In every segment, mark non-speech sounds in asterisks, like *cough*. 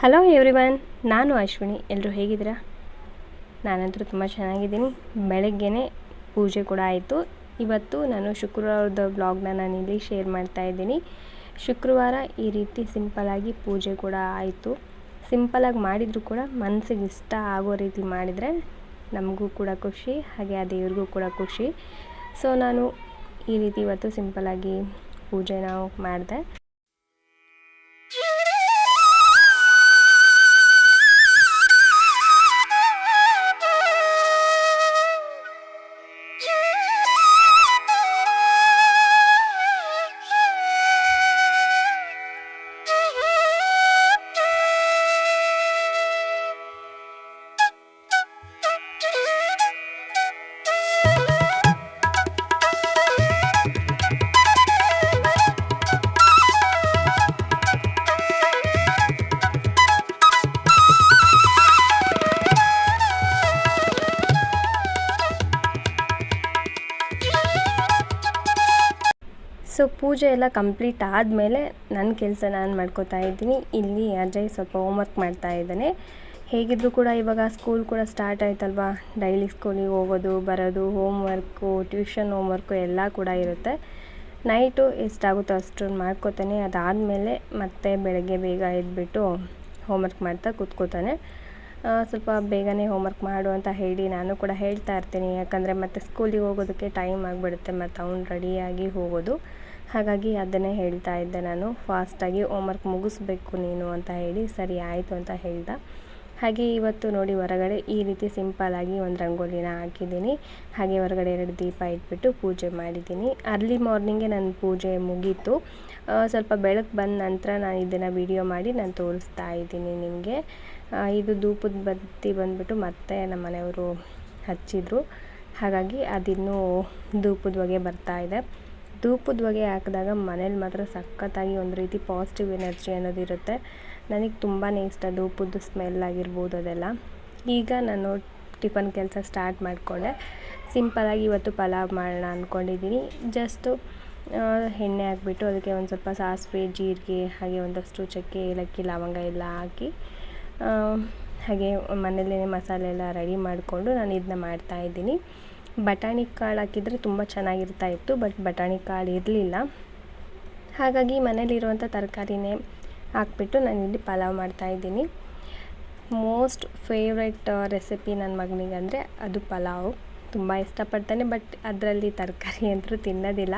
Hello everyone ನಾನು ಅಶ್ವಿನಿ. ಎಲ್ಲರೂ ಹೇಗಿದ್ದೀರಾ? ನಾನಂತೂ ತುಂಬ ಚೆನ್ನಾಗಿದ್ದೀನಿ. ಬೆಳಗ್ಗೆನೇ ಪೂಜೆ ಕೂಡ ಆಯಿತು. ಇವತ್ತು ನಾನು ಶುಕ್ರವಾರದ ಬ್ಲಾಗ್ನ ನಾನು ಇಲ್ಲಿ ಶೇರ್ ಮಾಡ್ತಾ ಇದ್ದೀನಿ. ಶುಕ್ರವಾರ ಈ ರೀತಿ ಸಿಂಪಲಾಗಿ ಪೂಜೆ ಕೂಡ ಆಯಿತು. ಸಿಂಪಲಾಗಿ ಮಾಡಿದರೂ ಕೂಡ ಮನಸ್ಸಿಗೆ ಇಷ್ಟ ಆಗೋ ರೀತಿ ಮಾಡಿದರೆ ನಮಗೂ ಕೂಡ ಖುಷಿ, ಹಾಗೆ ಆ ದೇವ್ರಿಗೂ ಕೂಡ ಖುಷಿ. ಸೊ ನಾನು ಈ ರೀತಿ ಇವತ್ತು ಸಿಂಪಲಾಗಿ ನಾವು ಮಾಡಿದೆ. ಸೊ ಪೂಜೆ ಎಲ್ಲ ಕಂಪ್ಲೀಟ್ ಆದಮೇಲೆ ನನ್ನ ಕೆಲಸ ನಾನು ಮಾಡ್ಕೋತಾ ಇದ್ದೀನಿ. ಇಲ್ಲಿ ಅಜಯ್ ಸ್ವಲ್ಪ ಹೋಮ್ವರ್ಕ್ ಮಾಡ್ತಾ ಇದ್ದಾನೆ. ಹೇಗಿದ್ರು ಕೂಡ ಇವಾಗ ಸ್ಕೂಲ್ ಕೂಡ ಸ್ಟಾರ್ಟ್ ಆಯ್ತಲ್ವಾ? ಡೈಲಿ ಸ್ಕೂಲಿಗೆ ಹೋಗೋದು, ಬರೋದು ಹೋಮ್ವರ್ಕು ಟ್ಯೂಷನ್ ಹೋಮ್ವರ್ಕು ಎಲ್ಲ ಕೂಡ ಇರುತ್ತೆ. ನೈಟು ಎಷ್ಟಾಗುತ್ತೋ ಅಷ್ಟನ್ನು ಮಾಡ್ಕೋತಾನೆ. ಅದಾದಮೇಲೆ ಮತ್ತೆ ಬೆಳಗ್ಗೆ ಬೇಗ ಎದ್ಬಿಟ್ಟು ಹೋಮ್ವರ್ಕ್ ಮಾಡ್ತಾ ಕೂತ್ಕೋತಾನೆ. ಸ್ವಲ್ಪ ಬೇಗನೆ ಹೋಮ್ವರ್ಕ್ ಮಾಡು ಅಂತ ಹೇಳಿ ನಾನು ಕೂಡ ಹೇಳ್ತಾ ಇರ್ತೀನಿ. ಯಾಕಂದರೆ ಮತ್ತೆ ಸ್ಕೂಲಿಗೆ ಹೋಗೋದಕ್ಕೆ ಟೈಮ್ ಆಗಿಬಿಡುತ್ತೆ, ಮತ್ತು ಅವ್ನು ರೆಡಿಯಾಗಿ ಹೋಗೋದು. ಹಾಗಾಗಿ ಅದನ್ನೇ ಹೇಳ್ತಾ ಇದ್ದೆ ನಾನು. ಫಾಸ್ಟಾಗಿ ಹೋಮ್ವರ್ಕ್ ಮುಗಿಸ್ಬೇಕು ನೀನು ಅಂತ ಹೇಳಿ ಸರಿ ಆಯಿತು ಅಂತ ಹೇಳ್ದೆ. ಹಾಗೆ ಇವತ್ತು ನೋಡಿ ಹೊರಗಡೆ ಈ ರೀತಿ ಸಿಂಪಲಾಗಿ ಒಂದು ರಂಗೋಲಿನ ಹಾಕಿದ್ದೀನಿ. ಹಾಗೆ ಹೊರಗಡೆ ಎರಡು ದೀಪ ಇಟ್ಬಿಟ್ಟು ಪೂಜೆ ಮಾಡಿದ್ದೀನಿ. ಅರ್ಲಿ ಮಾರ್ನಿಂಗೇ ನನ್ನ ಪೂಜೆ ಮುಗೀತು. ಸ್ವಲ್ಪ ಬೆಳಕು ಬಂದ ನಂತರ ನಾನು ಇದನ್ನು ವಿಡಿಯೋ ಮಾಡಿ ನಾನು ತೋರಿಸ್ತಾ ಇದ್ದೀನಿ ನಿಮಗೆ. ಇದು ಧೂಪದ ಬತ್ತಿ ಬಂದುಬಿಟ್ಟು ಮತ್ತೆ ನಮ್ಮ ಮನೆಯವರು ಹಚ್ಚಿದ್ರು. ಹಾಗಾಗಿ ಅದಿನ್ನೂ ಧೂಪದ ಹೊಗೆ ಬರ್ತಾ ಇದೆ. ಧೂಪದ ಹೊಗೆ ಹಾಕಿದಾಗ ಮನೇಲಿ ಮಾತ್ರ ಸಖತ್ತಾಗಿ ಒಂದು ರೀತಿ ಪಾಸಿಟಿವ್ ಎನರ್ಜಿ ಅನ್ನೋದಿರುತ್ತೆ ನನಗೆ ತುಂಬಾ ಇಷ್ಟ ಧೂಪದ ಸ್ಮೆಲ್ ಆಗಿರ್ಬೋದು ಅದೆಲ್ಲ. ಈಗ ನಾನು ಟಿಫನ್ ಕೆಲಸ ಸ್ಟಾರ್ಟ್ ಮಾಡಿಕೊಂಡೆ. ಸಿಂಪಲಾಗಿ ಇವತ್ತು ಪಲಾವ್ ಮಾಡೋಣ ಅಂದ್ಕೊಂಡಿದ್ದೀನಿ ಜಸ್ಟು ಎಣ್ಣೆ ಹಾಕ್ಬಿಟ್ಟು ಅದಕ್ಕೆ ಒಂದು ಸ್ವಲ್ಪ ಸಾಸಿವೆ, ಜೀರಿಗೆ, ಹಾಗೆ ಒಂದಷ್ಟು ಚಕ್ಕೆ, ಏಲಕ್ಕಿ, ಲವಂಗ ಎಲ್ಲ ಹಾಕಿ ಹಾಗೆ ಮನೆಯಲ್ಲೇ ಮಸಾಲೆ ಎಲ್ಲ ರೆಡಿ ಮಾಡಿಕೊಂಡು ನಾನು ಇದನ್ನ ಮಾಡ್ತಾಯಿದ್ದೀನಿ ಬಟಾಣಿ ಕಾಳು ಹಾಕಿದರೆ ತುಂಬ ಚೆನ್ನಾಗಿರ್ತಾ ಇತ್ತು, ಬಟ್ ಬಟಾಣಿ ಕಾಳು ಇರಲಿಲ್ಲ. ಹಾಗಾಗಿ ಮನೇಲಿರುವಂಥ ತರಕಾರಿನೇ ಹಾಕ್ಬಿಟ್ಟು ನಾನು ಇಲ್ಲಿ ಪಲಾವ್ ಮಾಡ್ತಾಯಿದ್ದೀನಿ ಮೋಸ್ಟ್ ಫೇವ್ರೆಟ್ ರೆಸಿಪಿ ನನ್ನ ಮಗನಿಗೆ ಅಂದರೆ ಅದು ಪಲಾವ್. ತುಂಬ ಇಷ್ಟಪಡ್ತಾನೆ, ಬಟ್ ಅದರಲ್ಲಿ ತರಕಾರಿ ಅಂತೂ ತಿನ್ನೋದಿಲ್ಲ.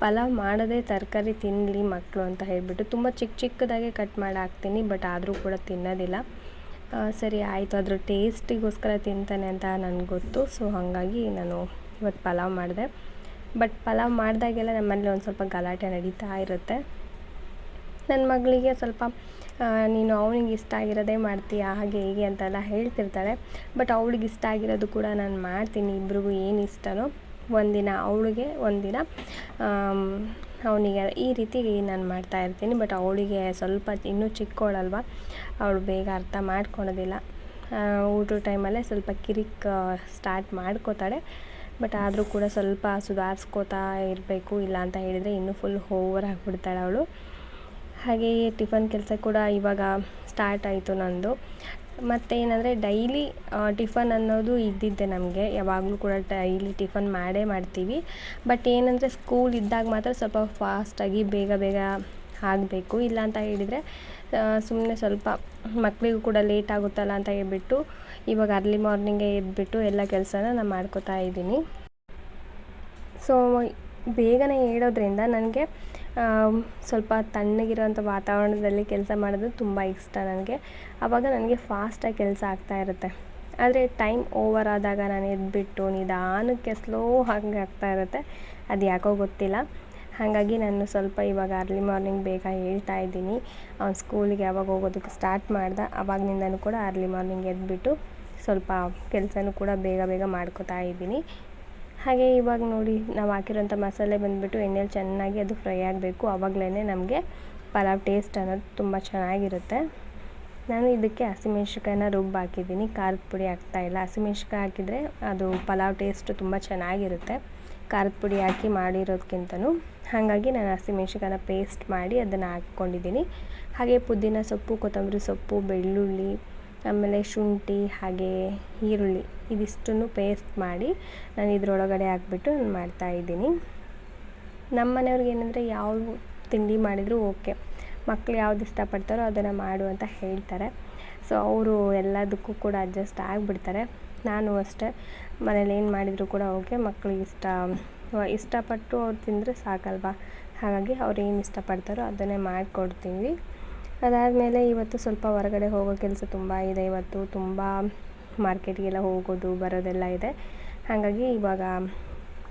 ಪಲಾವ್ ಮಾಡದೇ ತರಕಾರಿ ತಿನ್ನಲಿ ಮಕ್ಕಳು ಅಂತ ಹೇಳಿಬಿಟ್ಟು ತುಂಬ ಚಿಕ್ಕ ಚಿಕ್ಕದಾಗೆ ಕಟ್ ಮಾಡಿ ಹಾಕ್ತೀನಿ, ಬಟ್ ಆದರೂ ಕೂಡ ತಿನ್ನೋದಿಲ್ಲ. ಸರಿ ಆಯಿತು, ಅದ್ರ ಟೇಸ್ಟಿಗೋಸ್ಕರ ತಿಂತಾನೆ ಅಂತ ನನಗೆ ಗೊತ್ತು, ಸೊ ಹಾಗಾಗಿ ನಾನು ಇವತ್ತು ಪಲಾವ್ ಮಾಡಿದೆ. ಬಟ್ ಪಲಾವ್ ಮಾಡಿದಾಗೆಲ್ಲ ನಮ್ಮಲ್ಲಿ ಒಂದು ಸ್ವಲ್ಪ ಗಲಾಟೆ ನಡೀತಾ ಇರುತ್ತೆ. ನನ್ನ ಮಗಳಿಗೆ ಸ್ವಲ್ಪ ನೀನು ಅವನಿಗೆ ಇಷ್ಟ ಆಗಿರೋದೇ ಮಾಡ್ತೀಯ, ಹಾಗೆ ಹೀಗೆ ಅಂತೆಲ್ಲ ಹೇಳ್ತಿರ್ತಾಳೆ. ಬಟ್ ಅವಳಿಗೆ ಇಷ್ಟ ಆಗಿರೋದು ಕೂಡ ನಾನು ಮಾಡ್ತೀನಿ, ಇಬ್ರಿಗೂ ಏನು ಇಷ್ಟನೋ. ಒಂದಿನ ಅವಳಿಗೆ ಒಂದಿನ ಅವನಿಗೆ ಈ ರೀತಿ ನಾನು ಮಾಡ್ತಾ ಇರ್ತೀನಿ ಬಟ್ ಅವಳಿಗೆ ಸ್ವಲ್ಪ ಇನ್ನೂ ಚಿಕ್ಕವಳಲ್ವ ಅವಳು ಬೇಗ ಅರ್ಥ ಮಾಡ್ಕೊಳೋದಿಲ್ಲ. ಊಟದ ಟೈಮಲ್ಲೇ ಸ್ವಲ್ಪ ಕಿರಿಕ್ ಸ್ಟಾರ್ಟ್ ಮಾಡ್ಕೋತಾಳೆ ಬಟ್ ಆದರೂ ಕೂಡ ಸ್ವಲ್ಪ ಸುಧಾರಿಸ್ಕೋತಾ ಇರಬೇಕು, ಇಲ್ಲ ಅಂತ ಹೇಳಿದರೆ ಇನ್ನೂ ಫುಲ್ ಓವರ್ ಆಗಿಬಿಡ್ತಾಳೆ ಅವಳು. ಹಾಗೆಯೇ ಟಿಫನ್ ಕೆಲಸ ಕೂಡ ಇವಾಗ ಸ್ಟಾರ್ಟ್ ಆಯಿತು ನಂದು. ಮತ್ತು ಏನಂದರೆ ಡೈಲಿ ಟಿಫನ್ ಅನ್ನೋದು ಇದ್ದಿದ್ದೆ ನಮಗೆ. ಯಾವಾಗಲೂ ಕೂಡ ಡೈಲಿ ಟಿಫನ್ ಮಾಡೇ ಮಾಡ್ತೀವಿ. ಬಟ್ ಏನಂದರೆ ಸ್ಕೂಲ್ ಇದ್ದಾಗ ಮಾತ್ರ ಸ್ವಲ್ಪ ಫಾಸ್ಟಾಗಿ ಬೇಗ ಬೇಗ ಆಗಬೇಕು. ಇಲ್ಲ ಅಂತ ಹೇಳಿದರೆ ಸುಮ್ಮನೆ ಸ್ವಲ್ಪ ಮಕ್ಕಳಿಗೂ ಕೂಡ ಲೇಟ್ ಆಗುತ್ತಲ್ಲ ಅಂತ ಹೇಳ್ಬಿಟ್ಟು, ಇವಾಗ ಅರ್ಲಿ ಮಾರ್ನಿಂಗೇ ಎದ್ಬಿಟ್ಟು ಎಲ್ಲ ಕೆಲಸನ ನಾನು ಮಾಡ್ಕೋತಾ ಇದ್ದೀನಿ. ಸೊ ಬೇಗನೆ ಹೇಳೋದ್ರಿಂದ ನನಗೆ ಸ್ವಲ್ಪ ತಣ್ಣಗಿರೋಂಥ ವಾತಾವರಣದಲ್ಲಿ ಕೆಲಸ ಮಾಡೋದು ತುಂಬ ಇಷ್ಟ ನನಗೆ. ಆವಾಗ ನನಗೆ ಫಾಸ್ಟಾಗಿ ಕೆಲಸ ಆಗ್ತಾ ಇರುತ್ತೆ. ಆದರೆ ಟೈಮ್ ಓವರ್ ಆದಾಗ ನಾನು ಎದ್ಬಿಟ್ಟು ನಿಧಾನಕ್ಕೆ ಸ್ಲೋ ಹಾಗೆ ಆಗ್ತಾ ಇರುತ್ತೆ. ಅದು ಯಾಕೋ ಗೊತ್ತಿಲ್ಲ. ಹಾಗಾಗಿ ನಾನು ಸ್ವಲ್ಪ ಇವಾಗ ಅರ್ಲಿ ಮಾರ್ನಿಂಗ್ ಬೇಗ ಹೇಳ್ತಾ ಇದ್ದೀನಿ. ಅವ್ನು ಸ್ಕೂಲಿಗೆ ಯಾವಾಗ ಹೋಗೋದಕ್ಕೆ ಸ್ಟಾರ್ಟ್ ಮಾಡ್ದೆ. ಅವಾಗಿನಿಂದನೂ ಕೂಡ ಅರ್ಲಿ ಮಾರ್ನಿಂಗ್ ಎದ್ಬಿಟ್ಟು ಸ್ವಲ್ಪ ಕೆಲಸನೂ ಕೂಡ ಬೇಗ ಬೇಗ ಮಾಡ್ಕೋತಾ ಇದ್ದೀನಿ. ಹಾಗೆ ಇವಾಗ ನೋಡಿ, ನಾವು ಹಾಕಿರೋಂಥ ಮಸಾಲೆ ಬಂದುಬಿಟ್ಟು ಎಣ್ಣೆಲಿ ಚೆನ್ನಾಗಿ ಅದು ಫ್ರೈ ಆಗಬೇಕು. ಆವಾಗಲೇ ನಮಗೆ ಪಲಾವ್ ಟೇಸ್ಟ್ ಅನ್ನೋದು ತುಂಬ ಚೆನ್ನಾಗಿರುತ್ತೆ. ನಾನು ಇದಕ್ಕೆ ಹಸಿಮೆಣ್ಸಿಕಾಯಿನ ರುಬ್ಬಿ ಹಾಕಿದ್ದೀನಿ. ಖಾರದ ಪುಡಿ ಹಾಕ್ತಾಯಿಲ್ಲ ಹಸಿಮೆಣ್ಸಿಕಾಯಿ ಹಾಕಿದರೆ ಅದು ಪಲಾವ್ ಟೇಸ್ಟ್ ತುಂಬ ಚೆನ್ನಾಗಿರುತ್ತೆ. ಖಾರದ ಪುಡಿ ಹಾಕಿ ಮಾಡಿರೋದಕ್ಕಿಂತನೂ ಹಾಗಾಗಿ ನಾನು ಹಸಿಮೆಣ್ಸಿಕಾಯನ್ನ ಪೇಸ್ಟ್ ಮಾಡಿ ಅದನ್ನು ಹಾಕ್ಕೊಂಡಿದ್ದೀನಿ. ಹಾಗೆ ಪುದೀನ ಸೊಪ್ಪು, ಕೊತ್ತಂಬರಿ ಸೊಪ್ಪು, ಬೆಳ್ಳುಳ್ಳಿ ಆಮೇಲೆ ಶುಂಠಿ, ಹಾಗೆ ಈರುಳ್ಳಿ ಇದಿಷ್ಟನ್ನು ಪೇಸ್ಟ್ ಮಾಡಿ ನಾನು ಇದರೊಳಗಡೆ ಹಾಕ್ಬಿಟ್ಟು ನಾನು ಮಾಡ್ತಾಯಿದ್ದೀನಿ ನಮ್ಮ ಮನೆಯವ್ರಿಗೆ ಏನಂದರೆ ಯಾವ ತಿಂಡಿ ಮಾಡಿದರೂ ಓಕೆ. ಮಕ್ಕಳು ಯಾವ್ದು ಇಷ್ಟಪಡ್ತಾರೋ ಅದನ್ನು ಮಾಡು ಅಂತ ಹೇಳ್ತಾರೆ. ಸೊ ಅವರು ಎಲ್ಲದಕ್ಕೂ ಕೂಡ ಅಡ್ಜಸ್ಟ್ ಆಗಿಬಿಡ್ತಾರೆ. ನಾನು ಅಷ್ಟೇ. ಮನೇಲಿ ಏನು ಮಾಡಿದರೂ ಕೂಡ ಓಕೆ. ಮಕ್ಳಿಗೆ ಇಷ್ಟ, ಇಷ್ಟಪಟ್ಟು ಅವ್ರು ತಿಂದರೆ ಸಾಕಲ್ವಾ? ಹಾಗಾಗಿ ಅವ್ರು ಏನು ಇಷ್ಟಪಡ್ತಾರೋ ಅದನ್ನೇ ಮಾಡಿಕೊಡ್ತೀವಿ. ಅದಾದಮೇಲೆ ಇವತ್ತು ಸ್ವಲ್ಪ ಹೊರಗಡೆ ಹೋಗೋ ಕೆಲಸ ತುಂಬ ಇದೆ. ಇವತ್ತು ತುಂಬ ಮಾರ್ಕೆಟ್ಗೆಲ್ಲ ಹೋಗೋದು, ಬರೋದೆಲ್ಲ ಇದೆ. ಹಾಗಾಗಿ ಇವಾಗ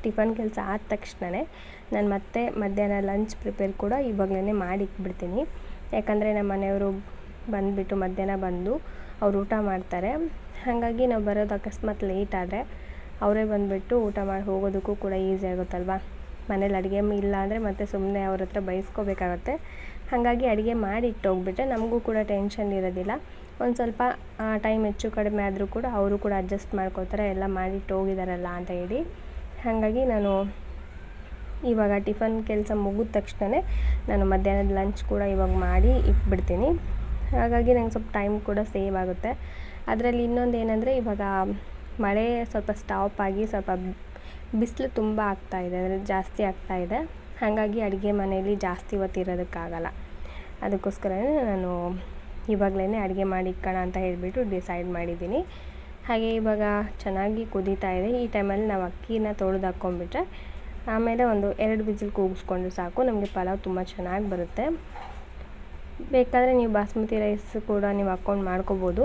ಟಿಫನ್ ಕೆಲಸ ಆದ ತಕ್ಷಣವೇ ನಾನು ಮತ್ತೆ ಮಧ್ಯಾಹ್ನ ಲಂಚ್ ಪ್ರಿಪೇರ್ ಕೂಡ ಇವಾಗಲೇ ಮಾಡಿ ಇಟ್ಬಿಡ್ತೀನಿ ಯಾಕಂದರೆ ನಮ್ಮ ಮನೆಯವರು ಬಂದುಬಿಟ್ಟು ಮಧ್ಯಾಹ್ನ ಬಂದು ಅವ್ರು ಊಟ ಮಾಡ್ತಾರೆ. ಹಾಗಾಗಿ ನಾವು ಬರೋದು ಅಕಸ್ಮಾತ್ ಲೇಟ್ ಆದರೆ ಅವರೇ ಬಂದುಬಿಟ್ಟು ಊಟ ಮಾಡಿ ಹೋಗೋದಕ್ಕೂ ಕೂಡ ಈಸಿ ಆಗುತ್ತಲ್ವ? ಮನೇಲಿ ಅಡುಗೆ ಇಲ್ಲ ಅಂದರೆ ಮತ್ತೆ ಸುಮ್ಮನೆ ಅವ್ರ ಹತ್ರ ಬೈಸ್ಕೋಬೇಕಾಗತ್ತೆ. ಹಾಗಾಗಿ ಅಡುಗೆ ಮಾಡಿ ಇಟ್ಟೋಗ್ಬಿಟ್ರೆ ನಮಗೂ ಕೂಡ ಟೆನ್ಷನ್ ಇರೋದಿಲ್ಲ. ಒಂದು ಸ್ವಲ್ಪ ಟೈಮ್ ಹೆಚ್ಚು ಕಡಿಮೆ ಆದರೂ ಕೂಡ ಅವರು ಕೂಡ ಅಡ್ಜಸ್ಟ್ ಮಾಡ್ಕೋತಾರೆ ಎಲ್ಲ ಮಾಡಿಟ್ಟು ಹೋಗಿದಾರಲ್ಲ ಅಂತ ಹೇಳಿ. ಹಾಗಾಗಿ ನಾನು ಇವಾಗ ಟಿಫನ್ ಕೆಲಸ ಮುಗಿದ ತಕ್ಷಣವೇ ನಾನು ಮಧ್ಯಾಹ್ನದ ಲಂಚ್ ಕೂಡ ಇವಾಗ ಮಾಡಿ ಇಟ್ಬಿಡ್ತೀನಿ. ಹಾಗಾಗಿ ನಂಗೆ ಸ್ವಲ್ಪ ಟೈಮ್ ಕೂಡ ಸೇವ್ ಆಗುತ್ತೆ. ಅದರಲ್ಲಿ ಇನ್ನೊಂದು ಏನಂದರೆ ಇವಾಗ ಮಳೆ ಸ್ವಲ್ಪ ಸ್ಟಾಪ್ ಆಗಿ ಸ್ವಲ್ಪ ಬಿಸಿಲು ತುಂಬ ಆಗ್ತಾಯಿದೆ ಅಂದರೆ ಜಾಸ್ತಿ ಆಗ್ತಾಯಿದೆ ಹಾಗಾಗಿ ಅಡುಗೆ ಮನೆಯಲ್ಲಿ ಜಾಸ್ತಿ ಹೊತ್ತಿರೋದಕ್ಕಾಗಲ್ಲ ಅದಕ್ಕೋಸ್ಕರನೇ ನಾನು ಇವಾಗಲೇ ಅಡುಗೆ ಮಾಡಿ ಇಕ್ಕೋಣ ಅಂತ ಹೇಳಿಬಿಟ್ಟು ಡಿಸೈಡ್ ಮಾಡಿದ್ದೀನಿ. ಹಾಗೆ ಇವಾಗ ಚೆನ್ನಾಗಿ ಕುದೀತಾ ಇದೆ. ಈ ಟೈಮಲ್ಲಿ ನಾವು ಅಕ್ಕಿನ ತೊಳೆದು ಹಾಕ್ಕೊಂಡ್ಬಿಟ್ರೆ ಆಮೇಲೆ ಒಂದು ಎರಡು ವಿಸಿಲ್ ಕೂಗಿಸ್ಕೊಂಡ್ರೆ ಸಾಕು. ನಮಗೆ ಪಲಾವ್ ತುಂಬ ಚೆನ್ನಾಗಿ ಬರುತ್ತೆ. ಬೇಕಾದರೆ ನೀವು ಬಾಸ್ಮತಿ ರೈಸ್ ಕೂಡ ನೀವು ಹಾಕ್ಕೊಂಡು ಮಾಡ್ಕೋಬೋದು.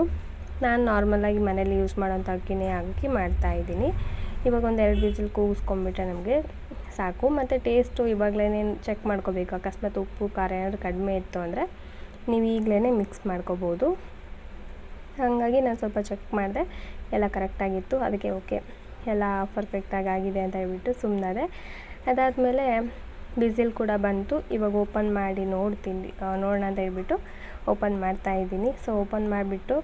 ನಾನು ನಾರ್ಮಲಾಗಿ ಮನೇಲಿ ಯೂಸ್ ಮಾಡೋಂಥ ಅಕ್ಕಿನೇ ಹಾಕಿ ಮಾಡ್ತಾಯಿದ್ದೀನಿ ಇವಾಗ ಒಂದು ಎರಡು ಬಿಸಿಲು ಕೂಗಿಸ್ಕೊಂಡ್ಬಿಟ್ರೆ ನಮಗೆ ಸಾಕು ಮತ್ತು ಟೇಸ್ಟು ಇವಾಗಲೇ ಚೆಕ್ ಮಾಡ್ಕೋಬೇಕು. ಅಕಸ್ಮಾತ್ ಉಪ್ಪು, ಖಾರ ಏನಾದರೂ ಕಡಿಮೆ ಇತ್ತು ಅಂದರೆ ನೀವು ಈಗಲೇ ಮಿಕ್ಸ್ ಮಾಡ್ಕೋಬೋದು. ಹಾಗಾಗಿ ನಾನು ಸ್ವಲ್ಪ ಚೆಕ್ ಮಾಡಿದೆ. ಎಲ್ಲ ಕರೆಕ್ಟಾಗಿತ್ತು ಅದಕ್ಕೆ ಓಕೆ ಎಲ್ಲ ಪರ್ಫೆಕ್ಟಾಗಿ ಆಗಿದೆ ಅಂತ ಹೇಳ್ಬಿಟ್ಟು ಸುಮ್ಮನಾದೆ ಅದಾದಮೇಲೆ ಬಿಸಿಲ್ ಕೂಡ ಬಂತು. ಇವಾಗ ಓಪನ್ ಮಾಡಿ ನೋಡ್ತೀನಿ ನೋಡೋಣ ಅಂತ ಹೇಳ್ಬಿಟ್ಟು ಓಪನ್ ಮಾಡ್ತಾಯಿದ್ದೀನಿ ಸೊ ಓಪನ್ ಮಾಡಿಬಿಟ್ಟು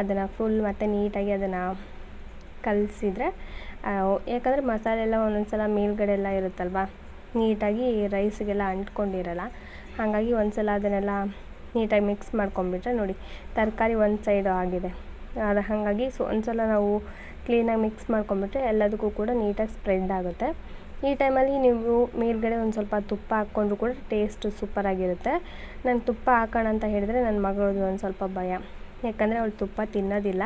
ಅದನ್ನು ಫುಲ್ ಮತ್ತು ನೀಟಾಗಿ ಅದನ್ನು ಕಲಸಿದ್ರೆ ಯಾಕಂದರೆ ಮಸಾಲೆ ಎಲ್ಲ ಒಂದೊಂದು ಸಲ ಮೇಲ್ಗಡೆ ಎಲ್ಲ ಇರುತ್ತಲ್ವ? ನೀಟಾಗಿ ರೈಸಿಗೆಲ್ಲ ಅಂಟ್ಕೊಂಡಿರಲ್ಲ. ಹಾಗಾಗಿ ಒಂದು ಸಲ ಅದನ್ನೆಲ್ಲ ನೀಟಾಗಿ ಮಿಕ್ಸ್ ಮಾಡ್ಕೊಂಬಿಟ್ರೆ ನೋಡಿ, ತರಕಾರಿ ಒಂದು ಸೈಡು ಆಗಿದೆ. ಅದು ಹಾಗಾಗಿ ಸೊ ಒಂದು ಸಲ ನಾವು ಕ್ಲೀನಾಗಿ ಮಿಕ್ಸ್ ಮಾಡ್ಕೊಂಬಿಟ್ರೆ ಎಲ್ಲದಕ್ಕೂ ಕೂಡ ನೀಟಾಗಿ ಸ್ಪ್ರೆಡ್ ಆಗುತ್ತೆ. ಈ ಟೈಮಲ್ಲಿ ನೀವು ಮೇಲ್ಗಡೆ ಒಂದು ಸ್ವಲ್ಪ ತುಪ್ಪ ಹಾಕ್ಕೊಂಡ್ರು ಕೂಡ ಟೇಸ್ಟ್ ಸೂಪರಾಗಿರುತ್ತೆ ನಾನು ತುಪ್ಪ ಹಾಕೋಣ ಅಂತ ಹೇಳಿದ್ರೆ ನನ್ನ ಮಗಳದು ಒಂದು ಸ್ವಲ್ಪ ಭಯ. ಯಾಕಂದರೆ ಅವಳು ತುಪ್ಪ ತಿನ್ನೋದಿಲ್ಲ.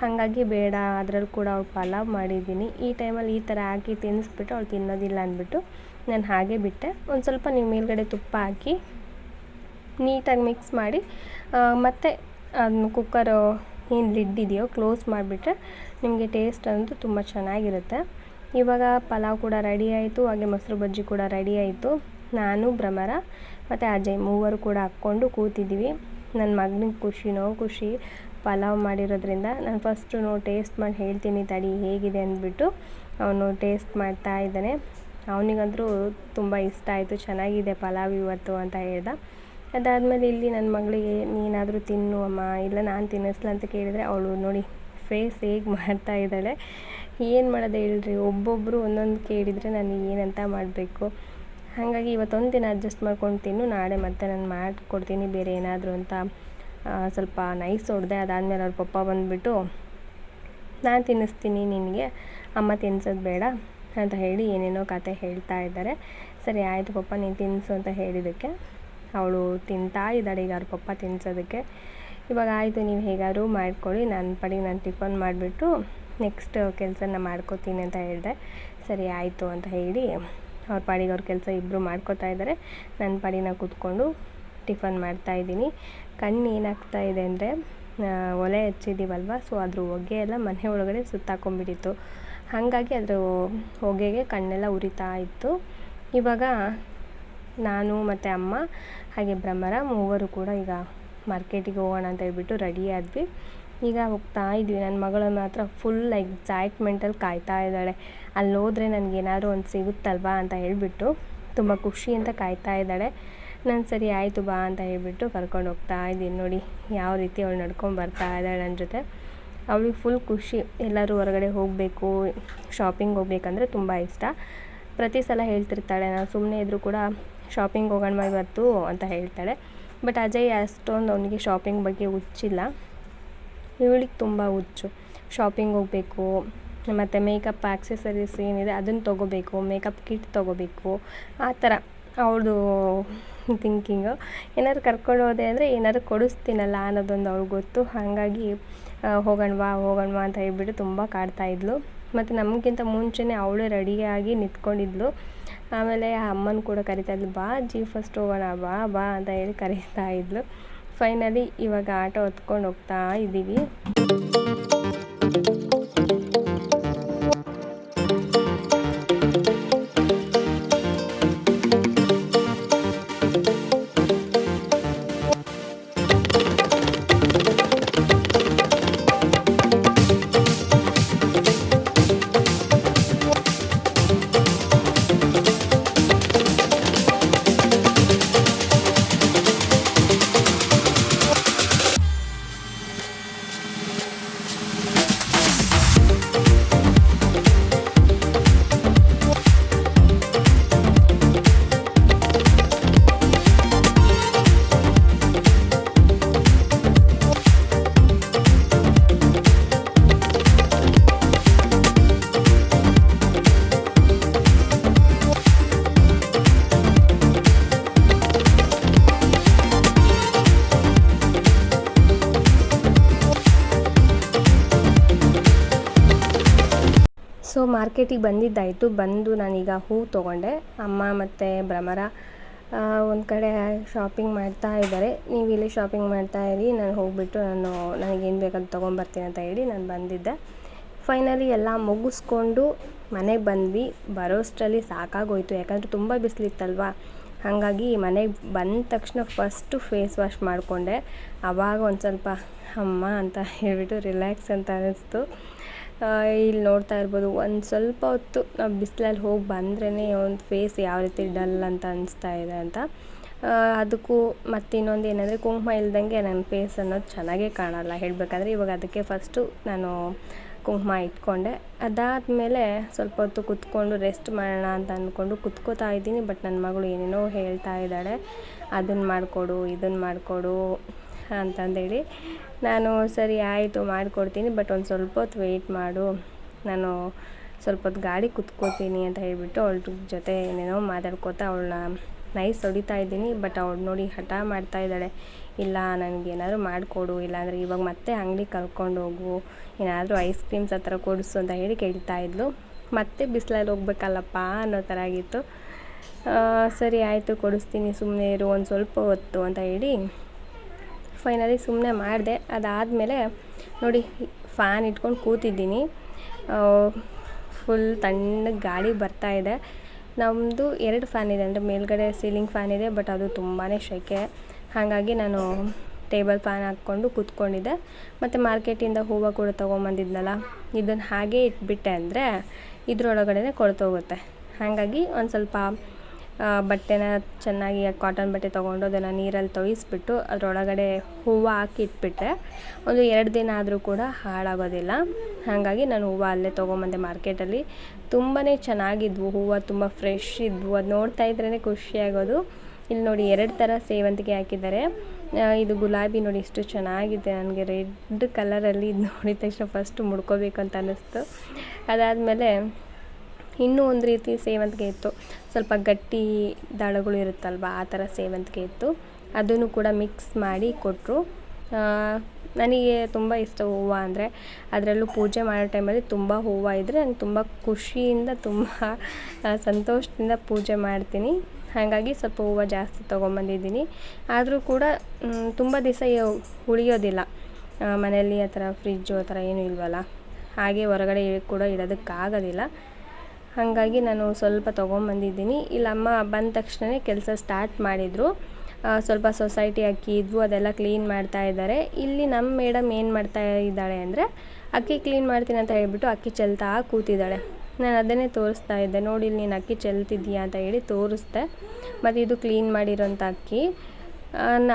ಹಾಗಾಗಿ ಬೇಡ, ಅದ್ರಲ್ಲಿ ಕೂಡ ಅವ್ಳು ಪಲಾವ್ ಮಾಡಿದ್ದೀನಿ. ಈ ಟೈಮಲ್ಲಿ ಈ ಥರ ಹಾಕಿ ತಿನ್ನಿಸ್ಬಿಟ್ಟು ಅವ್ಳು ತಿನ್ನೋದಿಲ್ಲ ಅಂದ್ಬಿಟ್ಟು ನಾನು ಹಾಗೆ ಬಿಟ್ಟೆ. ಒಂದು ಸ್ವಲ್ಪ ನೀವು ಮೇಲ್ಗಡೆ ತುಪ್ಪ ಹಾಕಿ ನೀಟಾಗಿ ಮಿಕ್ಸ್ ಮಾಡಿ ಮತ್ತು ಅದನ್ನು ಕುಕ್ಕರು ಏನು ಲಿಡ್ ಇದೆಯೋ ಕ್ಲೋಸ್ ಮಾಡಿಬಿಟ್ರೆ ನಿಮಗೆ ಟೇಸ್ಟ್ ಅಂತೂ ತುಂಬ ಚೆನ್ನಾಗಿರುತ್ತೆ. ಇವಾಗ ಪಲಾವ್ ಕೂಡ ರೆಡಿ ಆಯಿತು, ಹಾಗೆ ಮೊಸರು ಬಜ್ಜಿ ಕೂಡ ರೆಡಿ ಆಯಿತು. ನಾನು, ಭ್ರಮರ, ಮತ್ತು ಅಜಯ್ ಮೂವರು ಕೂಡ ಹಾಕ್ಕೊಂಡು ಕೂತಿದ್ದೀವಿ. ನನ್ನ ಮಗನಿಗೆ ಖುಷಿನೋ ಖುಷಿ ಪಲಾವ್ ಮಾಡಿರೋದ್ರಿಂದ ನಾನು ಫಸ್ಟು ಟೇಸ್ಟ್ ಮಾಡಿ ಹೇಳ್ತೀನಿ, ತಡಿ ಹೇಗಿದೆ ಅಂದ್ಬಿಟ್ಟು ಅವನು ಟೇಸ್ಟ್ ಮಾಡ್ತಾ ಇದ್ದಾನೆ. ಅವನಿಗಂತೂ ತುಂಬ ಇಷ್ಟ ಆಯಿತು, ಚೆನ್ನಾಗಿದೆ ಪಲಾವ್ ಇವತ್ತು ಅಂತ ಹೇಳ್ದ. ಅದಾದಮೇಲೆ ಇಲ್ಲಿ ನನ್ನ ಮಗಳಿಗೆ, ನೀನಾದರೂ ತಿನ್ನು ಅಮ್ಮ, ಇಲ್ಲ ನಾನು ತಿನ್ನಿಸ್ಲ ಅಂತ ಕೇಳಿದರೆ ಅವಳು ನೋಡಿ ಫೇಸ್ ಹೇಗೆ ಮಾಡ್ತಾ ಇದ್ದಾಳೆ. ಏನು ಮಾಡೋದು ಹೇಳ್ರಿ ಒಬ್ಬೊಬ್ಬರು ಒಂದೊಂದು ಕೇಳಿದರೆ ನಾನು ಏನಂತ ಮಾಡಬೇಕು. ಹಾಗಾಗಿ ಇವತ್ತೊಂದು ದಿನ ಅಡ್ಜಸ್ಟ್ ಮಾಡ್ಕೊಂಡು ತಿನ್ನು, ನಾಳೆ ಮತ್ತೆ ನಾನು ಮಾಡಿಕೊಡ್ತೀನಿ, ಬೇರೆ ಏನಾದರೂ ಅಂತ. ಸ್ವಲ್ಪ ನೈಸ್ ಹೊಡೆದೆ ಅದಾದಮೇಲೆ ಅವ್ರ ಪಪ್ಪ ಬಂದುಬಿಟ್ಟು, ನಾನು ತಿನ್ನಿಸ್ತೀನಿ, ನಿನಗೆ ಅಮ್ಮ ತಿನ್ಸೋದು ಬೇಡ ಅಂತ ಹೇಳಿ ಏನೇನೋ ಕತೆ ಹೇಳ್ತಾ ಇದ್ದಾರೆ. ಸರಿ, ಆಯಿತು ಪಪ್ಪ, ನೀನು ತಿನ್ನಿಸು ಅಂತ ಹೇಳಿದ್ದಕ್ಕೆ ಅವಳು ತಿಂತಾ ಇದ್ದಾಳೆ ಈಗ ಅವ್ರ ಪಪ್ಪ ತಿನ್ಸೋದಕ್ಕೆ. ಇವಾಗ ಆಯಿತು, ನೀವು ಹೇಗಾದ್ರು ಮಾಡ್ಕೊಳ್ಳಿ ನನ್ನ ಪಡಿಗೆ ನಾನು ಟಿಫನ್ ಮಾಡಿಬಿಟ್ಟು ನೆಕ್ಸ್ಟ್ ಕೆಲಸನ ಮಾಡ್ಕೋತೀನಿ ಅಂತ ಹೇಳಿದೆ. ಸರಿ, ಆಯಿತು ಅಂತ ಹೇಳಿ ಅವ್ರ ಪಾಡಿಗೆ ಅವ್ರ ಕೆಲಸ ಇಬ್ಬರು ಮಾಡ್ಕೋತಾ ಇದ್ದಾರೆ. ನನ್ನ ಪಾಡಿನ ಕೂತ್ಕೊಂಡು ಟಿಫನ್ ಮಾಡ್ತಾಯಿದ್ದೀನಿ ಕಣ್ಣು ಏನಾಗ್ತಾ ಇದೆ ಅಂದರೆ ಒಲೆ ಹಚ್ಚಿದ್ದೀವಲ್ವ ಸೊ ಅದ್ರ ಹೊಗೆ ಎಲ್ಲ ಮನೆ ಒಳಗಡೆ ಸುತ್ತಾಕೊಂಡ್ಬಿಟ್ಟಿತ್ತು. ಹಾಗಾಗಿ ಅದರ ಹೊಗೆಗೆ ಕಣ್ಣೆಲ್ಲ ಉರಿತಾ ಇತ್ತು. ಇವಾಗ ನಾನು ಮತ್ತು ಅಮ್ಮ, ಹಾಗೆ ಬ್ರಹ್ಮರ ಮೂವರು ಕೂಡ ಈಗ ಮಾರ್ಕೆಟಿಗೆ ಹೋಗೋಣ ಅಂತ ಹೇಳ್ಬಿಟ್ಟು ರೆಡಿ ಆದ್ವಿ. ಈಗ ಹೋಗ್ತಾ ಇದ್ವಿ. ನನ್ನ ಮಗಳು ಮಾತ್ರ ಫುಲ್ ಎಕ್ಸೈಟ್ಮೆಂಟಲ್ಲಿ ಕಾಯ್ತಾ ಇದ್ದಾಳೆ. ಅಲ್ಲಿ ಹೋದರೆ ನನಗೇನಾದ್ರು ಒಂದು ಸಿಗುತ್ತಲ್ವಾ ಅಂತ ಹೇಳಿಬಿಟ್ಟು ತುಂಬ ಖುಷಿಯಿಂದ ಕಾಯ್ತಾ ಇದ್ದಾಳೆ. ನಾನು ಸರಿ ಆಯಿತು ಬಾ ಅಂತ ಹೇಳಿಬಿಟ್ಟು ಕರ್ಕೊಂಡು ಹೋಗ್ತಾ ಇದ್ದೀನಿ. ನೋಡಿ ಯಾವ ರೀತಿ ಅವಳು ನಡ್ಕೊಂಡು ಬರ್ತಾ ಇದ್ದಾಳೆ ನನ್ನ ಜೊತೆ. ಅವಳಿಗೆ ಫುಲ್ ಖುಷಿ. ಎಲ್ಲರೂ ಹೊರಗಡೆ ಹೋಗಬೇಕು ಶಾಪಿಂಗ್ ಹೋಗ್ಬೇಕಂದ್ರೆ ತುಂಬ ಇಷ್ಟ. ಪ್ರತಿ ಸಲ ಹೇಳ್ತಿರ್ತಾಳೆ, ನಾನು ಸುಮ್ಮನೆ ಇದ್ದರೂ ಕೂಡ ಶಾಪಿಂಗ್ ಹೋಗೋಣ ಇವತ್ತು ಅಂತ ಹೇಳ್ತಾಳೆ. ಬಟ್ ಅಜಯ್ ಅಷ್ಟೊಂದು ಅವನಿಗೆ ಶಾಪಿಂಗ್ ಬಗ್ಗೆ ಹುಚ್ಚಿಲ್ಲ. ಇವಳಿಗೆ ತುಂಬ ಹುಚ್ಚು. ಶಾಪಿಂಗ್ ಹೋಗಬೇಕು, ಮತ್ತು ಮೇಕಪ್ ಆಕ್ಸೆಸರೀಸ್ ಏನಿದೆ ಅದನ್ನು ತೊಗೋಬೇಕು ಮೇಕಪ್ ಕಿಟ್ ತೊಗೋಬೇಕು. ಆ ಥರ. ಅವಳದು *laughs* ಥಿಂಕಿಂಗು ಏನಾದ್ರು ಕರ್ಕೊಂಡು ಹೋದೆ ಅಂದರೆ ಏನಾದ್ರು ಕೊಡಿಸ್ತೀನಲ್ಲ ಅನ್ನೋದೊಂದು ಅವ್ಳಿಗೆ ಗೊತ್ತು. ಹಾಗಾಗಿ ಹೋಗೋಣವಾ ಹೋಗೋಣವಾ ಅಂತ ಹೇಳ್ಬಿಟ್ಟು ತುಂಬ ಕಾಡ್ತಾಯಿದ್ಲು ಮತ್ತು ನಮಗಿಂತ ಮುಂಚೆನೇ ಅವಳು ರೆಡಿಯಾಗಿ ನಿಂತ್ಕೊಂಡಿದ್ಲು. ಆಮೇಲೆ ಅಮ್ಮನ ಕೂಡ ಕರಿತಾ ಇದ್ಲು, ಬಾ, ಜಿ ಫಸ್ಟ್ ಹೋಗೋಣ, ಬಾ ಬಾ ಅಂತ ಹೇಳಿ ಕರೀತಾ ಇದ್ಲು. ಫೈನಲಿ ಇವಾಗ ಆಟೋ ಹೊತ್ಕೊಂಡು ಹೋಗ್ತಾ ಇದ್ದೀವಿ ಮಾರ್ಕೆಟಿಗೆ ಬಂದಿದ್ದಾಯಿತು. ಬಂದು ನಾನೀಗ ಹೂ ತೊಗೊಂಡೆ. ಅಮ್ಮ ಮತ್ತು ಭ್ರಮರ ಒಂದು ಕಡೆ ಶಾಪಿಂಗ್ ಮಾಡ್ತಾ ಇದ್ದಾರೆ. ನೀವು ಇಲ್ಲಿ ಶಾಪಿಂಗ್ ಮಾಡ್ತಾ ಇರಿ. ನಾನು ಹೋಗಿಬಿಟ್ಟು ನಾನು ನನಗೇನು ಬೇಕಂತ ತೊಗೊಂಬರ್ತೀನಿ ಅಂತ ಹೇಳಿ ನಾನು ಬಂದಿದ್ದೆ. ಫೈನಲಿ ಎಲ್ಲ ಮುಗಿಸ್ಕೊಂಡು ಮನೆಗೆ ಬಂದ್ವಿ. ಬರೋಷ್ಟರಲ್ಲಿ ಸಾಕಾಗೋಯಿತು. ಯಾಕಂದರೆ ತುಂಬ ಬಿಸಿಲಿತ್ತಲ್ವ? ಹಾಗಾಗಿ ಮನೆಗೆ ಬಂದ ತಕ್ಷಣ ಫಸ್ಟು ಫೇಸ್ ವಾಶ್ ಮಾಡಿಕೊಂಡೆ. ಆವಾಗ ಒಂದು ಸ್ವಲ್ಪ, ಅಮ್ಮ ಅಂತ ಹೇಳಿಬಿಟ್ಟು ರಿಲ್ಯಾಕ್ಸ್ ಅಂತ ಅನ್ನಿಸ್ತು ಇಲ್ಲಿ ನೋಡ್ತಾ ಇರ್ಬೋದು, ಒಂದು ಸ್ವಲ್ಪ ಹೊತ್ತು ನಾವು ಬಿಸಿಲಲ್ಲಿ ಹೋಗಿ ಬಂದ್ರೇ ಒಂದು ಫೇಸ್ ಯಾವ ರೀತಿ ಡಲ್ ಅಂತ ಅನಿಸ್ತಾ ಇದೆ ಅಂತ. ಅದಕ್ಕೂ ಮತ್ತು ಇನ್ನೊಂದು ಏನಂದರೆ ಕುಂಕುಮ ಇಲ್ದಂಗೆ ನನ್ನ ಫೇಸ್ ಅನ್ನೋದು ಚೆನ್ನಾಗೇ ಕಾಣಲ್ಲ. ಹೇಳಬೇಕಂದ್ರೆ ಇವಾಗ ಅದಕ್ಕೆ ಫಸ್ಟು ನಾನು ಕುಂಕುಮ ಇಟ್ಕೊಂಡೆ. ಅದಾದಮೇಲೆ ಸ್ವಲ್ಪ ಹೊತ್ತು ಕುತ್ಕೊಂಡು ರೆಸ್ಟ್ ಮಾಡೋಣ ಅಂತ ಅಂದ್ಕೊಂಡು ಕುತ್ಕೋತಾ ಇದ್ದೀನಿ ಬಟ್ ನನ್ನ ಮಗಳು ಏನೇನೋ ಹೇಳ್ತಾ ಇದ್ದಾಳೆ. ಅದನ್ನು ಮಾಡಿಕೊಡು ಇದನ್ನು ಮಾಡಿಕೊಡು ಅಂತಂದೇಳಿ, ನಾನು ಸರಿ ಆಯಿತು ಮಾಡಿಕೊಡ್ತೀನಿ, ಬಟ್ ಒಂದು ಸ್ವಲ್ಪ ಹೊತ್ತು ವೆಯ್ಟ್ ಮಾಡು. ನಾನು ಸ್ವಲ್ಪ ಹೊತ್ತು ಗಾಡಿ ಕುತ್ಕೋತೀನಿ ಅಂತ ಹೇಳಿಬಿಟ್ಟು ಅವಳ ಜೊತೆ ಏನೇನೋ ಮಾತಾಡ್ಕೋತಾ ಅವಳನ್ನ ನೈಸ್ ಹೊಡಿತಾ ಇದ್ದೀನಿ, ಬಟ್ ಅವಳು ನೋಡಿ ಹಠ ಮಾಡ್ತಾ ಇದ್ದಾಳೆ. ಇಲ್ಲ ನನಗೇನಾದರೂ ಮಾಡಿಕೊಡು, ಇಲ್ಲಾಂದರೆ ಇವಾಗ ಮತ್ತೆ ಅಂಗಡಿ ಕರ್ಕೊಂಡು ಹೋಗು. ಏನಾದರೂ ಐಸ್ ಕ್ರೀಮ್ಸ್ ಆ ಥರ ಕೊಡಿಸು ಅಂತ ಹೇಳಿ ಕೇಳ್ತಾ ಇದ್ಲು. ಮತ್ತೆ ಬಿಸಿಲಲ್ಲಿ ಹೋಗ್ಬೇಕಲ್ಲಪ್ಪ ಅನ್ನೋ ಥರ ಆಗಿತ್ತು. ಸರಿ ಆಯಿತು, ಕೊಡಿಸ್ತೀನಿ ಸುಮ್ಮನೆ ಇರು, ಒಂದು ಸ್ವಲ್ಪ ಹೊತ್ತು ಅಂತ ಹೇಳಿ ಫೈನಲಿ ಸುಮ್ಮನೆ ಮಾಡಿದೆ. ಅದಾದಮೇಲೆ ನೋಡಿ ಫ್ಯಾನ್ ಇಟ್ಕೊಂಡು ಕೂತಿದ್ದೀನಿ. ಫುಲ್ ತಣ್ಣಗೆ ಗಾಳಿ ಬರ್ತಾ ಇದೆ. ನಮ್ಮದು ಎರಡು ಫ್ಯಾನ್ ಇದೆ, ಅಂದರೆ ಮೇಲ್ಗಡೆ ಸೀಲಿಂಗ್ ಫ್ಯಾನ್ ಇದೆ ಬಟ್ ಅದು ತುಂಬಾ ಶೆಕೆ ಹಾಗಾಗಿ ನಾನು ಟೇಬಲ್ ಫ್ಯಾನ್ ಹಾಕ್ಕೊಂಡು ಕೂತ್ಕೊಂಡಿದ್ದೆ. ಮತ್ತು ಮಾರ್ಕೆಟಿಂದ ಹೂವು ಕೂಡ ತೊಗೊಂಬಂದಿದ್ನಲ್ಲ ಇದನ್ನು ಹಾಗೆ ಇಟ್ಬಿಟ್ಟೆ ಅಂದರೆ ಇದ್ರೊಳಗಡೆ ಕೊಳ್ತೋಗುತ್ತೆ. ಹಾಗಾಗಿ ಒಂದು ಸ್ವಲ್ಪ ಬಟ್ಟೆನ ಚೆನ್ನಾಗಿ ಕಾಟನ್ ಬಟ್ಟೆ ತೊಗೊಂಡು ಅದನ್ನು ನೀರಲ್ಲಿ ತೊಯಿಸ್ಬಿಟ್ಟು ಅದರೊಳಗಡೆ ಹೂವು ಹಾಕಿ ಇಟ್ಬಿಟ್ಟೆ ಒಂದು ಎರಡು ದಿನ ಆದರೂ ಕೂಡ ಹಾಳಾಗೋದಿಲ್ಲ. ಹಾಗಾಗಿ ನಾನು ಹೂವು ಅಲ್ಲೇ ತೊಗೊಂಬಂದೆ ಮಾರ್ಕೆಟಲ್ಲಿ. ತುಂಬಾ ಚೆನ್ನಾಗಿದ್ವು ಹೂವು, ತುಂಬ ಫ್ರೆಶ್ ಇದ್ವು. ಅದು ನೋಡ್ತಾ ಇದ್ರೇ ಖುಷಿಯಾಗೋದು ಇಲ್ಲಿ ನೋಡಿ ಎರಡು ಥರ ಸೇವಂತಿಗೆ ಹಾಕಿದ್ದಾರೆ. ಇದು ಗುಲಾಬಿ ನೋಡಿ ಎಷ್ಟು ಚೆನ್ನಾಗಿದೆ. ನನಗೆ ರೆಡ್ ಕಲರಲ್ಲಿ ಇದು ನೋಡಿದ ತಕ್ಷಣ ಫಸ್ಟ್ ಮುಡ್ಕೋಬೇಕು ಅಂತ ಅನ್ನಿಸ್ತು. ಅದಾದಮೇಲೆ ಇನ್ನೂ ಒಂದು ರೀತಿ ಸೇವಂತಿಗೆ ಇತ್ತು ಸ್ವಲ್ಪ ಗಟ್ಟಿ ದಳಗಳು ಇರುತ್ತಲ್ವ, ಆ ಥರ ಸೇವಂತಿಗೆ ಇತ್ತು ಅದನ್ನು ಕೂಡ ಮಿಕ್ಸ್ ಮಾಡಿ ಕೊಟ್ಟರು ನನಗೆ ತುಂಬ ಇಷ್ಟ ಹೂವು ಅಂದರೆ ಅದರಲ್ಲೂ ಪೂಜೆ ಮಾಡೋ ಟೈಮಲ್ಲಿ ತುಂಬ ಹೂವು ಇದ್ದರೆ ನಂಗೆ ತುಂಬ ಖುಷಿಯಿಂದ, ತುಂಬ ಸಂತೋಷದಿಂದ ಪೂಜೆ ಮಾಡ್ತೀನಿ. ಹಾಗಾಗಿ ಸ್ವಲ್ಪ ಹೂವು ಜಾಸ್ತಿ ತೊಗೊಂಬಂದಿದ್ದೀನಿ. ಆದರೂ ಕೂಡ ತುಂಬ ದಿವಸ ಉಳಿಯೋದಿಲ್ಲ. ಮನೆಯಲ್ಲಿ ಆ ಥರ ಫ್ರಿಜ್ಜು ಆ ಥರ ಏನೂ ಇಲ್ವಲ್ಲ. ಹಾಗೆ ಹೊರಗಡೆ ಕೂಡ ಇಡೋದಕ್ಕಾಗೋದಿಲ್ಲ. ಹಾಗಾಗಿ ನಾನು ಸ್ವಲ್ಪ ತೊಗೊಂಬಂದಿದ್ದೀನಿ. ಇಲ್ಲಿ ಅಮ್ಮ ಬಂದ ತಕ್ಷಣವೇ ಕೆಲಸ ಸ್ಟಾರ್ಟ್ ಮಾಡಿದರು. ಸ್ವಲ್ಪ ಸೊಸೈಟಿ ಅಕ್ಕಿ, ಇದ್ವು, ಅದೆಲ್ಲ ಕ್ಲೀನ್ ಮಾಡ್ತಾ ಇದ್ದಾರೆ. ಇಲ್ಲಿ ನಮ್ಮ ಮೇಡಮ್ ಏನು ಮಾಡ್ತಾ ಇದ್ದಾಳೆ ಅಂದರೆ, ಅಕ್ಕಿ ಕ್ಲೀನ್ ಮಾಡ್ತೀನಿ ಅಂತ ಹೇಳಿಬಿಟ್ಟು ಅಕ್ಕಿ ಚೆಲ್ತಾ ಕೂತಿದ್ದಾಳೆ. ನಾನು ಅದನ್ನೇ ತೋರಿಸ್ತಾ ಇದ್ದೆ. ನೋಡಿ ನೀನು ಅಕ್ಕಿ ಚೆಲ್ತಿದ್ದೀಯಾ? ಅಂತ ಹೇಳಿ ತೋರಿಸ್ದೆ. ಮತ್ತು ಇದು ಕ್ಲೀನ್ ಮಾಡಿರೋಂಥ ಅಕ್ಕಿ.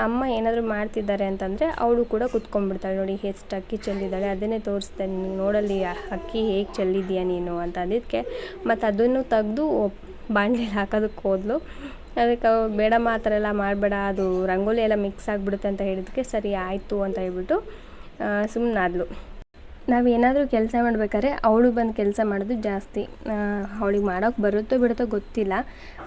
ಅಮ್ಮ ಏನಾದರೂ ಮಾಡ್ತಿದ್ದಾರೆ ಅಂತಂದರೆ ಅವಳು ಕೂಡ ಕುತ್ಕೊಂಡ್ಬಿಡ್ತಾಳೆ ನೋಡಿ, ಎಷ್ಟು ಅಕ್ಕಿ ಚೆಲ್ಲಿದ್ದಾಳೆ, ಅದನ್ನೇ ತೋರಿಸ್ದೆ ನೀನು ನೋಡಲ್ಲಿ ಅಕ್ಕಿ ಹೇಗೆ ಚೆಲ್ಲಿದ್ದೀಯ ನೀನು ಅಂತ ಅದಕ್ಕೆ ಮತ್ತು ಅದನ್ನು ತೆಗೆದು ಬಾಣಲೆಲಿ ಹಾಕೋದಕ್ಕೆ ಹೋದ್ಲು. ಅದಕ್ಕೆ ಬೇಡ ಬೇಡಮ್ಮ ಆ ಥರ ಎಲ್ಲ ಮಾಡಬೇಡ, ಅದು ರಂಗೋಲಿ ಎಲ್ಲ ಮಿಕ್ಸ್ ಆಗಿಬಿಡುತ್ತೆ ಅಂತ ಹೇಳಿದಕ್ಕೆ ಸರಿ ಆಯಿತು ಅಂತ ಹೇಳ್ಬಿಟ್ಟು ಸುಮ್ಮನಾದ್ಲು ನಾವು ಏನಾದರೂ ಕೆಲಸ ಮಾಡ್ಬೇಕಾದ್ರೆ ಅವಳು ಬಂದು ಕೆಲಸ ಮಾಡೋದು ಜಾಸ್ತಿ. ಅವಳಿಗೆ ಮಾಡೋಕ್ಕೆ ಬರುತ್ತೋ ಬಿಡುತ್ತೋ ಗೊತ್ತಿಲ್ಲ.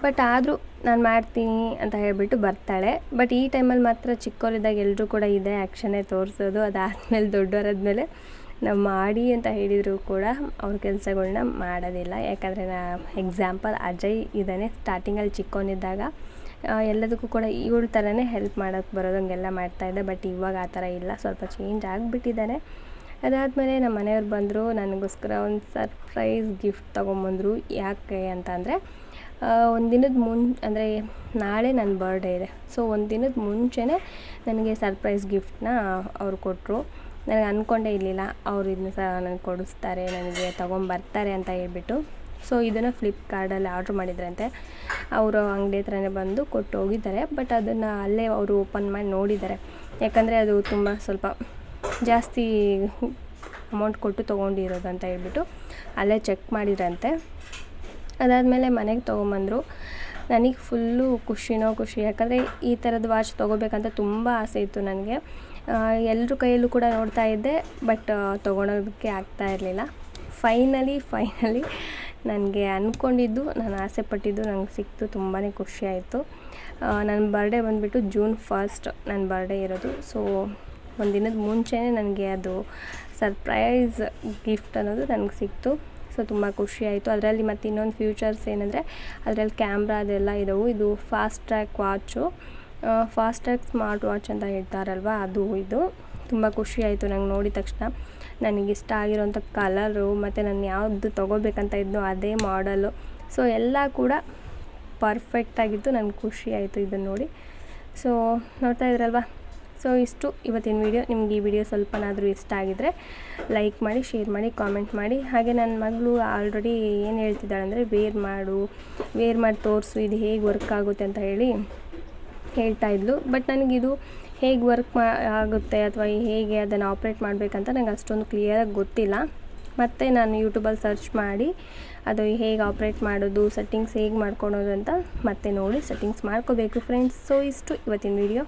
ಬಟ್ ಆದರೂ ನಾನು ಮಾಡ್ತೀನಿ ಅಂತ ಹೇಳಿಬಿಟ್ಟು ಬರ್ತಾಳೆ. ಬಟ್ ಈ ಟೈಮಲ್ಲಿ ಮಾತ್ರ ಚಿಕ್ಕವರಿದ್ದಾಗ ಎಲ್ಲರೂ ಕೂಡ ಇದೇ ಆ್ಯಕ್ಷನ್ನೇ ತೋರಿಸೋದು. ಅದಾದಮೇಲೆ ದೊಡ್ಡವರಾದ್ಮೇಲೆ ನಾವು ಮಾಡಿ ಅಂತ ಹೇಳಿದರೂ ಕೂಡ ಅವ್ರ ಕೆಲಸಗಳ್ನ ಮಾಡೋದಿಲ್ಲ. ಯಾಕಂದರೆ ನಾ ಎಕ್ಸಾಂಪಲ್ ಅಜಯ್ ಇದ್ದಾನೆ ಸ್ಟಾರ್ಟಿಂಗಲ್ಲಿ ಚಿಕ್ಕವನಿದ್ದಾಗ ಎಲ್ಲದಕ್ಕೂ ಕೂಡ ಇವಳ ಥರನೇ ಹೆಲ್ಪ್ ಮಾಡೋಕ್ಕೆ ಬರೋದಂಗೆಲ್ಲ ಮಾಡ್ತಾಯಿದ್ದೆ ಬಟ್ ಇವಾಗ ಆ ಥರ ಇಲ್ಲ. ಸ್ವಲ್ಪ ಚೇಂಜ್ ಆಗಿಬಿಟ್ಟಿದ್ದಾನೆ. ಅದಾದಮೇಲೆ ನಮ್ಮ ಮನೆಯವ್ರು ಬಂದರು, ನನಗೋಸ್ಕರ ಒಂದು ಸರ್ಪ್ರೈಸ್ ಗಿಫ್ಟ್ ತೊಗೊಂಬಂದರು. ಯಾಕೆ ಅಂತ ಅಂದರೆ ಒಂದು ದಿನದ ಮುನ್, ಅಂದರೆ ನಾಳೆ ನನ್ನ ಬರ್ಡೇ ಇದೆ. ಸೊ ಒಂದು ದಿನದ ಮುಂಚೆನೇ ನನಗೆ ಸರ್ಪ್ರೈಸ್ ಗಿಫ್ಟನ್ನ ಅವ್ರು ಕೊಟ್ಟರು ನನಗೆ ಅಂದ್ಕೊಂಡೇ ಇರಲಿಲ್ಲ, ಅವ್ರು ಇದನ್ನ ಸಹ ನನಗೆ ಕೊಡಿಸ್ತಾರೆ, ನನಗೆ ತೊಗೊಂಬರ್ತಾರೆ ಅಂತ ಹೇಳ್ಬಿಟ್ಟು. ಸೊ ಇದನ್ನು ಫ್ಲಿಪ್ಕಾರ್ಟಲ್ಲಿ ಆರ್ಡ್ರ್ ಮಾಡಿದ್ರಂತೆ. ಅವರು ಅಂಗಡಿ ಹತ್ರನೇ ಬಂದು ಕೊಟ್ಟು ಹೋಗಿದ್ದಾರೆ ಬಟ್ ಅದನ್ನು ಅಲ್ಲೇ ಅವರು ಓಪನ್ ಮಾಡಿ ನೋಡಿದ್ದಾರೆ. ಯಾಕಂದರೆ ಅದು ತುಂಬ ಸ್ವಲ್ಪ ಜಾಸ್ತಿ ಅಮೌಂಟ್ ಕೊಟ್ಟು ತೊಗೊಂಡಿರೋದು ಅಂತ ಹೇಳ್ಬಿಟ್ಟು ಅಲ್ಲೇ ಚೆಕ್ ಮಾಡಿದ್ರಂತೆ. ಅದಾದಮೇಲೆ ಮನೆಗೆ ತೊಗೊಂಬಂದರು. ನನಗೆ ಫುಲ್ಲು ಖುಷಿನೋ ಖುಷಿ, ಯಾಕಂದರೆ ಈ ಥರದ ವಾಚ್ ತೊಗೋಬೇಕಂತ ತುಂಬ ಆಸೆ ಇತ್ತು ನನಗೆ. ಎಲ್ಲರ ಕೈಯಲ್ಲೂ ಕೂಡ ನೋಡ್ತಾ ಇದ್ದೆ, ಬಟ್ ತೊಗೊಳೋದಕ್ಕೆ ಆಗ್ತಾ ಇರಲಿಲ್ಲ. ಫೈನಲಿ ಫೈನಲಿ ನನಗೆ ಅಂದ್ಕೊಂಡಿದ್ದು ನಾನು ಆಸೆ ಪಟ್ಟಿದ್ದು ನಂಗೆ ಸಿಕ್ತು ತುಂಬಾ ಖುಷಿ ಆಯಿತು. ನನ್ನ ಬರ್ಡೇ ಬಂದುಬಿಟ್ಟು ಜೂನ್ ಫಸ್ಟ್ ನನ್ನ ಬರ್ಡೇ ಇರೋದು. ಸೊ ಒಂದು ದಿನದ ಮುಂಚೆನೇ ನನಗೆ ಅದು ಸರ್ಪ್ರೈಸ್ ಗಿಫ್ಟ್ ಅನ್ನೋದು ನನಗೆ ಸಿಕ್ತು. ಸೊ ತುಂಬ ಖುಷಿ ಆಯಿತು. ಅದರಲ್ಲಿ ಮತ್ತು ಇನ್ನೊಂದು ಫ್ಯೂಚರ್ಸ್ ಏನಂದರೆ ಅದರಲ್ಲಿ ಕ್ಯಾಮ್ರಾ ಅದೆಲ್ಲ ಇದ್ದವು ಇದು fast track watch fast track smart watch ಅಂತ ಹೇಳ್ತಾರಲ್ವ? ಅದು ಇದು. ತುಂಬ ಖುಷಿ ಆಯಿತು ನಂಗೆ ನೋಡಿದ ತಕ್ಷಣ. ನನಗೆ ಇಷ್ಟ ಆಗಿರೋಂಥ ಕಲರು ಮತ್ತು ನಾನು ಯಾವುದು ತೊಗೋಬೇಕಂತ ಇದ್ನೋ ಅದೇ ಮಾಡಲು ಸೊ ಎಲ್ಲ ಕೂಡ ಪರ್ಫೆಕ್ಟಾಗಿತ್ತು ನನಗೆ ಖುಷಿ ಆಯಿತು ಇದನ್ನು ನೋಡಿ. ಸೊ ನೋಡ್ತಾ ಇದ್ರಲ್ವಾ? ಸೊ ಇಷ್ಟು. ಇವತ್ತಿನ ವಿಡಿಯೋ ನಿಮ್ಗೆ ಈ ವಿಡಿಯೋ ಸ್ವಲ್ಪನಾದರೂ ಇಷ್ಟ ಆಗಿದರೆ ಲೈಕ್ ಮಾಡಿ ಶೇರ್ ಮಾಡಿ ಕಾಮೆಂಟ್ ಮಾಡಿ. ಹಾಗೆ ನನ್ನ ಮಗಳು ಆಲ್ರೆಡಿ ಏನು ಹೇಳ್ತಿದ್ದಾಳೆ ಅಂದರೆ ವೇರ್ ಮಾಡು ವೇರ್ ಮಾಡಿ ತೋರಿಸು, ಇದು ಹೇಗೆ ವರ್ಕ್ ಆಗುತ್ತೆ ಅಂತ ಹೇಳಿ ಹೇಳ್ತಾ ಇದ್ಲು. ಬಟ್ ನನಗಿದು ಹೇಗೆ ವರ್ಕ್ ಮಾ, ಆಗುತ್ತೆ ಅಥವಾ ಹೇಗೆ ಅದನ್ನು ಆಪ್ರೇಟ್ ಮಾಡಬೇಕಂತ ನಂಗೆ ಅಷ್ಟೊಂದು ಕ್ಲಿಯರಾಗಿ ಗೊತ್ತಿಲ್ಲ. ಮತ್ತು ನಾನು ಯೂಟ್ಯೂಬಲ್ಲಿ ಸರ್ಚ್ ಮಾಡಿ, ಅದು ಹೇಗೆ ಆಪ್ರೇಟ್ ಮಾಡೋದು ಸೆಟ್ಟಿಂಗ್ಸ್ ಹೇಗೆ ಮಾಡ್ಕೊಳೋದು ಅಂತ ಮತ್ತೆ ನೋಡಿ ಸೆಟ್ಟಿಂಗ್ಸ್ ಮಾಡ್ಕೋಬೇಕು ಫ್ರೆಂಡ್ಸ್ ಸೊ ಇಷ್ಟು ಇವತ್ತಿನ ವಿಡಿಯೋ